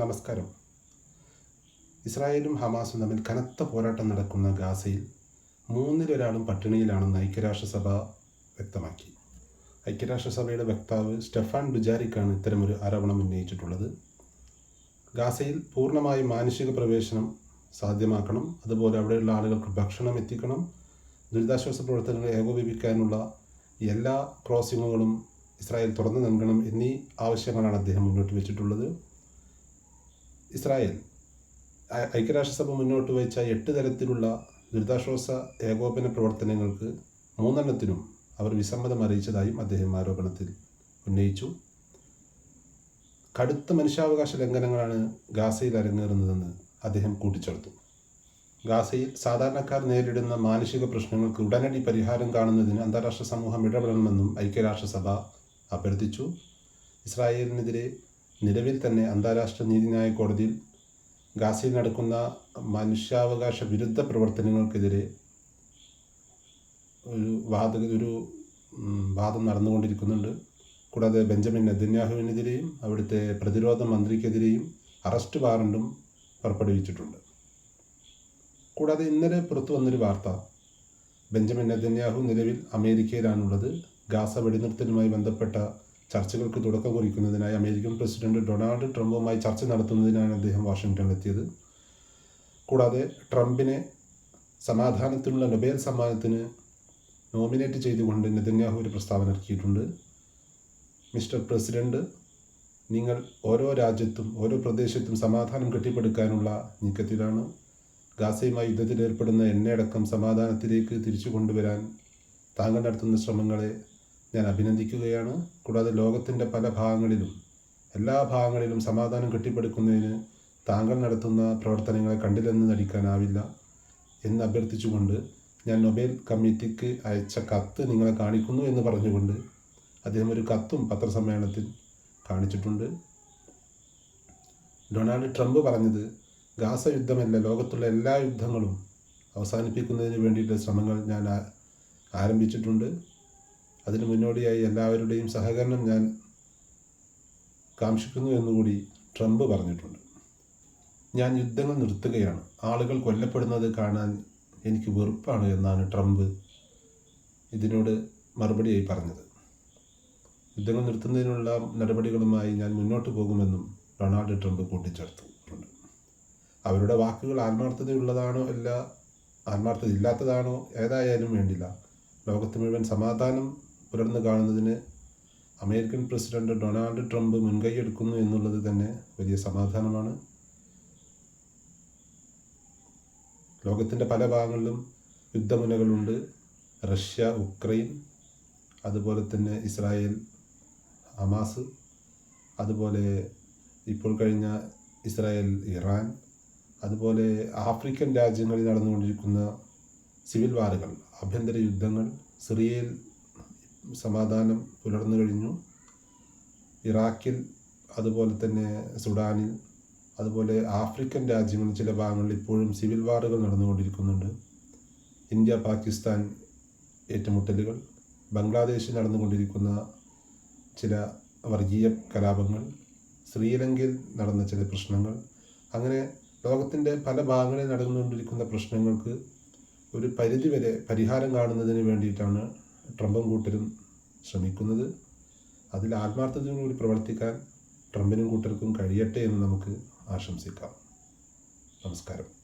നമസ്കാരം. ഇസ്രായേലും ഹമാസും തമ്മിൽ കനത്ത പോരാട്ടം നടക്കുന്ന ഗാസയിൽ മൂന്നിലൊരാളും പട്ടിണിയിലാണെന്ന് ഐക്യരാഷ്ട്രസഭ വ്യക്തമാക്കി. ഐക്യരാഷ്ട്രസഭയുടെ വക്താവ് സ്റ്റെഫാൻ ഡുജാരിക്കാണ് ഇത്തരമൊരു ആരോപണം ഉന്നയിച്ചിട്ടുള്ളത്. ഗാസയിൽ പൂർണമായും മാനുഷിക പ്രവേശനം സാധ്യമാക്കണം. അതുപോലെ അവിടെയുള്ള ആളുകൾക്ക് ഭക്ഷണം എത്തിക്കണം. ദുരിതാശ്വാസ പ്രവർത്തനങ്ങൾ ഏകോപിപ്പിക്കാനുള്ള എല്ലാ ക്രോസിങ്ങുകളും ഇസ്രായേൽ തുറന്നു നൽകണം എന്നീ ആവശ്യങ്ങളാണ് അദ്ദേഹം മുന്നോട്ട് വെച്ചിട്ടുള്ളത്. ഇസ്രായേൽ. ഐക്യരാഷ്ട്രസഭ മുന്നോട്ട് വെച്ച എട്ട് തരത്തിലുള്ള ദുരിതാശ്വാസ ഏകോപന പ്രവർത്തനങ്ങൾക്ക് മൂന്നെണ്ണത്തിനും അവർ വിസമ്മതം അറിയിച്ചതായും അദ്ദേഹം ആരോപണത്തിൽ ഉന്നയിച്ചു. കടുത്ത മനുഷ്യാവകാശ ലംഘനങ്ങളാണ് ഗാസയിൽ അരങ്ങേറുന്നതെന്ന് അദ്ദേഹം കൂട്ടിച്ചേർത്തു. ഗാസയിൽ സാധാരണക്കാർ നേരിടുന്ന മാനുഷിക പ്രശ്നങ്ങൾക്ക് ഉടനടി പരിഹാരം കാണുന്നതിന് അന്താരാഷ്ട്ര സമൂഹം ഇടപെടണമെന്നും ഐക്യരാഷ്ട്രസഭ അഭ്യർത്ഥിച്ചു. ഇസ്രായേലിനെതിരെ നിലവിൽ തന്നെ അന്താരാഷ്ട്ര നീതിന്യായ കോടതിയിൽ ഗാസയിൽ നടക്കുന്ന മനുഷ്യാവകാശ വിരുദ്ധ പ്രവർത്തനങ്ങൾക്കെതിരെ ഒരു വാദ ഒരു വാദം നടന്നുകൊണ്ടിരിക്കുന്നുണ്ട്. കൂടാതെ ബെഞ്ചമിൻ നെതന്യാഹുവിനെതിരെയും അവിടുത്തെ പ്രതിരോധ മന്ത്രിക്കെതിരെയും അറസ്റ്റ് വാറണ്ടും പുറപ്പെടുവിച്ചിട്ടുണ്ട്. കൂടാതെ ഇന്നലെ പുറത്തു വന്നൊരു വാർത്ത ബെഞ്ചമിൻ നെതന്യാഹു നിലവിൽ അമേരിക്കയിലാണുള്ളത്. ഗാസ വെടിനിർത്തലുമായി ബന്ധപ്പെട്ട ചർച്ചകൾക്ക് തുടക്കം കുറിക്കുന്നതിനായി അമേരിക്കൻ പ്രസിഡന്റ് ഡൊണാൾഡ് ട്രംപുമായി ചർച്ച നടത്തുന്നതിനാണ് അദ്ദേഹം വാഷിങ്ടണിലെത്തിയത് കൂടാതെ ട്രംപിനെ സമാധാനത്തിനുള്ള നൊബേൽ സമ്മാനത്തിന് നോമിനേറ്റ് ചെയ്തുകൊണ്ട് നെതന്യാഹു ഒരു പ്രസ്താവന ഇറക്കിയിട്ടുണ്ട്. മിസ്റ്റർ പ്രസിഡന്റ് നിങ്ങൾ ഓരോ രാജ്യത്തും ഓരോ പ്രദേശത്തും സമാധാനം കെട്ടിപ്പടുക്കാനുള്ള നീക്കത്തിലാണ് ഗാസയുമായി യുദ്ധത്തിലേർപ്പെടുന്ന എണ്ണയടക്കം സമാധാനത്തിലേക്ക് തിരിച്ചു കൊണ്ടുവരാൻ താങ്കൾ നടത്തുന്ന ശ്രമങ്ങളെ ഞാൻ അഭിനന്ദിക്കുകയാണ്. കൂടാതെ ലോകത്തിന്റെ പല ഭാഗങ്ങളിലും എല്ലാ ഭാഗങ്ങളിലും സമാധാനം കെട്ടിപ്പടുക്കുന്നതിന് താങ്കൾ നടത്തുന്ന പ്രവർത്തനങ്ങളെ കണ്ടില്ലെന്ന് നടിക്കാനാവില്ല എന്ന് അഭ്യർത്ഥിച്ചുകൊണ്ട് ഞാൻ നൊബേൽ കമ്മിറ്റിക്ക് അയച്ച കത്ത് നിങ്ങളെ കാണിക്കുന്നു എന്ന് പറഞ്ഞുകൊണ്ട് അദ്ദേഹം ഒരു കത്തും പത്രസമ്മേളനത്തിൽ കാണിച്ചിട്ടുണ്ട്. ഡൊണാൾഡ് ട്രംപ് പറഞ്ഞത് ഗാസ യുദ്ധമല്ല ലോകത്തുള്ള എല്ലാ യുദ്ധങ്ങളും അവസാനിപ്പിക്കുന്നതിന് വേണ്ടിയിട്ടുള്ള ശ്രമങ്ങൾ ഞാൻ ആരംഭിച്ചിട്ടുണ്ട്. അതിന് മുന്നോടിയായി എല്ലാവരുടെയും സഹകരണം ഞാൻ കാക്ഷിക്കുന്നു എന്നുകൂടി ട്രംപ് പറഞ്ഞിട്ടുണ്ട്. ഞാൻ യുദ്ധങ്ങൾ നിർത്തുകയാണ്. ആളുകൾ കൊല്ലപ്പെടുന്നത് കാണാൻ എനിക്ക് വെറുപ്പാണ് എന്നാണ് ട്രംപ് ഇതിനോട് മറുപടിയായി പറഞ്ഞത്. യുദ്ധങ്ങൾ നിർത്തുന്നതിനുള്ള നടപടികളുമായി ഞാൻ മുന്നോട്ട് പോകുമെന്നും ഡൊണാൾഡ് ട്രംപ് കൂട്ടിച്ചേർത്തിട്ടുണ്ട്. അവരുടെ വാക്കുകൾ ആത്മാർത്ഥതയുള്ളതാണോ അല്ല ആത്മാർത്ഥത ഇല്ലാത്തതാണോ ഏതായാലും വേണ്ടില്ല. ലോകത്ത് മുഴുവൻ സമാധാനം പുലർന്നു കാണുന്നതിന് അമേരിക്കൻ പ്രസിഡന്റ് ഡൊണാൾഡ് ട്രംപ് മുൻകൈയെടുക്കുന്നു എന്നുള്ളത് തന്നെ വലിയ സമാധാനമാണ്. ലോകത്തിന്റെ പല ഭാഗങ്ങളിലും യുദ്ധമുനകളുണ്ട്. റഷ്യ ഉക്രൈൻ അതുപോലെ തന്നെ ഇസ്രായേൽ ഹമാസ് അതുപോലെ ഇപ്പോൾ കഴിഞ്ഞ ഇസ്രായേൽ ഇറാൻ അതുപോലെ ആഫ്രിക്കൻ രാജ്യങ്ങളിൽ നടന്നുകൊണ്ടിരിക്കുന്ന സിവിൽ വാറുകൾ ആഭ്യന്തര യുദ്ധങ്ങൾ സിറിയയിൽ സമാധാനം പുലർന്നു കഴിഞ്ഞു. ഇറാഖിൽ അതുപോലെ തന്നെ സുഡാനിൽ അതുപോലെ ആഫ്രിക്കൻ രാജ്യങ്ങളിൽ ചില ഭാഗങ്ങളിൽ ഇപ്പോഴും സിവിൽ വാറുകൾ നടന്നുകൊണ്ടിരിക്കുന്നുണ്ട്. ഇന്ത്യ പാകിസ്ഥാൻ ഏറ്റുമുട്ടലുകൾ ബംഗ്ലാദേശിൽ നടന്നുകൊണ്ടിരിക്കുന്ന ചില വർഗീയ കലാപങ്ങൾ ശ്രീലങ്കയിൽ നടന്ന ചില പ്രശ്നങ്ങൾ. അങ്ങനെ ലോകത്തിന്റെ പല ഭാഗങ്ങളിൽ നടന്നുകൊണ്ടിരിക്കുന്ന പ്രശ്നങ്ങൾക്ക് ഒരു പരിധിവരെ പരിഹാരം കാണുന്നതിന് വേണ്ടിയിട്ടാണ് ട്രംപും കൂട്ടരും ശ്രമിക്കുന്നത്. അതിൽ ആത്മാർത്ഥതയോടുകൂടി പ്രവർത്തിക്കാൻ ട്രംപിനും കൂട്ടർക്കും കഴിയട്ടെ എന്ന് നമുക്ക് ആശംസിക്കാം. നമസ്കാരം.